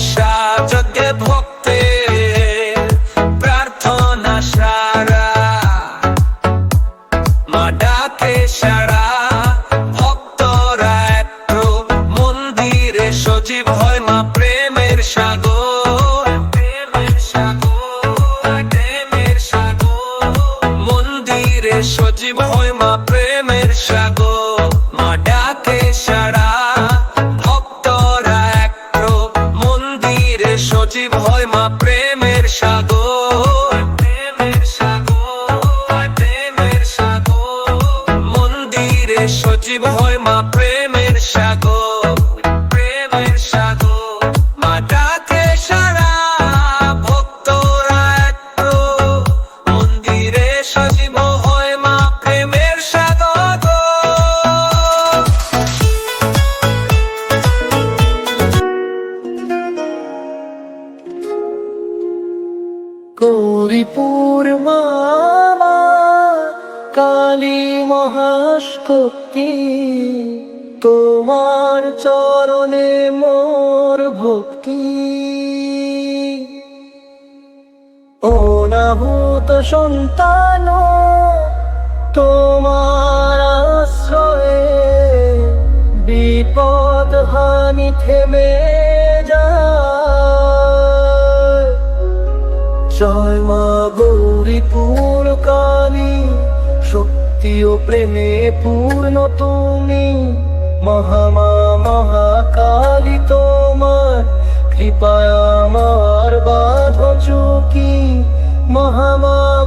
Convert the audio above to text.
তপস্যা যজ্ঞে ভক্তে, প্রার্থনা সারা। সারা মা প্রেমের প্রেমের সজীব হয় মা প্রেমের সাগর। মা ডাকে সারা মন্দিরে সজীব হয় মা প্রেমের সাগর। প্রেমের সাগর প্রেমের সাগর। মন্দিরে সজীব হয় মা প্রেমের সাগর। গৌরীপুর মামা, কালী মহাশক্তি, তোমার চরণে মোর ভক্তি। অনাহূত সন্তান, তোমার আশ্রয়ে বিপদ হানি থেমে যায়। জয় মা গৌরী কালী। শক্তি ও প্রেমে পূর্ণ তুমি। মহামা মহাকালী তোমার। কৃপায় আমার বাধ চুকি। মহামা